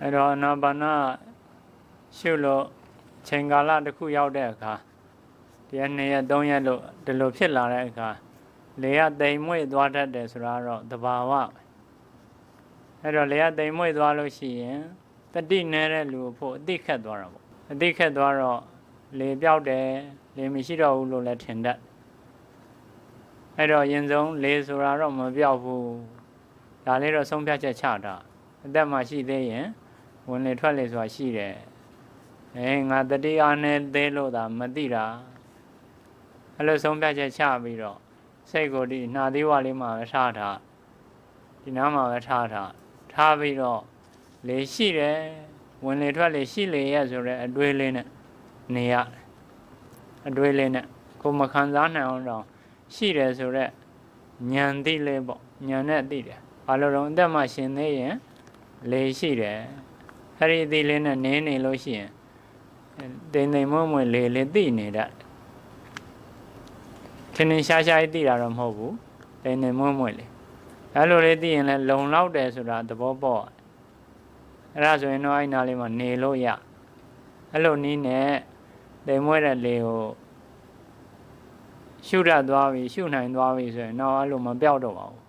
အဲ့တော့အနာပါနရှုလို့ချိန်ကာလတစ်ခုရောက်တဲ့အခါတရက်နှစ်ရက်သုံးရက်လို့ဒီလိုဖြစ်လာတဲ့အခါလေကတိမ်မွေ့သွားတတ်တယ်ဆိုတာတော့သဘာဝပဲအဲ့တော့လေကတိမ်မွေ့သွားလို့ရှိရင်တတိနေတဲ့လူဖို့အတိခတ်သွားတာပေါ့အတိခတ်သွားတော့လေပြောက်တယ်လေမရှိတော့ဘူးလို့လည်းထင်တတ်အဲ့တော့ရင်ဆုံးလေဆိုတာတော့မပြောက်ဘူးဒါလေးတော့ဆုံးဖြတ်ချက်ချတာအသက်မှရှိသေးရင် ဝင်လေထွက်လေဆိုတာရှိတယ်အဲငါတတိအားနဲ့သေးလို့သာမသိတာအဲ့လိုဆုံးဖြတ်ချက်ချပြီးတော့စိတ်ကိုဒီနှာသီးဝါလေးမှာပဲထားတာဒီနားမှာပဲထားတာထားပြီးတော့လေရှိတယ်ဝင်လေထွက်လေရှိလေရဲ့ဆိုတော့အတွေးလေးနဲ့နေရတယ်အတွေးလေးနဲ့ကိုယ်မခံစားနိုင်အောင်တော့ရှိတယ်ဆိုတော့ဉာဏ်သိလေးပေါ့ဉာဏ်နဲ့သိတယ်ဘာလို့တော့အသက်မှရှင်သေးရင်လေရှိတယ် အဲ့ဒီအသိလေးနဲ့နင်းနေလို့ရှိရင်တိမ်တိမ်မွေ့မွေ့လေလေသိနေတတ်တယ်ထင်းထင်းရှားရှားကြီးသိတာတော့မဟုတ်ဘူးတိမ်တိမ်မွေ့မွေ့လေအဲ့လိုလေးသိရင်လည်းလုံလောက်တယ်ဆိုတာသဘောပေါက်အဲ့ဒါဆိုရင်တော့အဲ့နာလေးမှာနေလို့ရအဲ့လိုနည်းနဲ့တိမ်မွေ့တဲ့လေကိုရှုရသွားပြီရှုနိုင်သွားပြီဆိုရင်တော့အဲ့လိုမပြောက်တော့ပါဘူး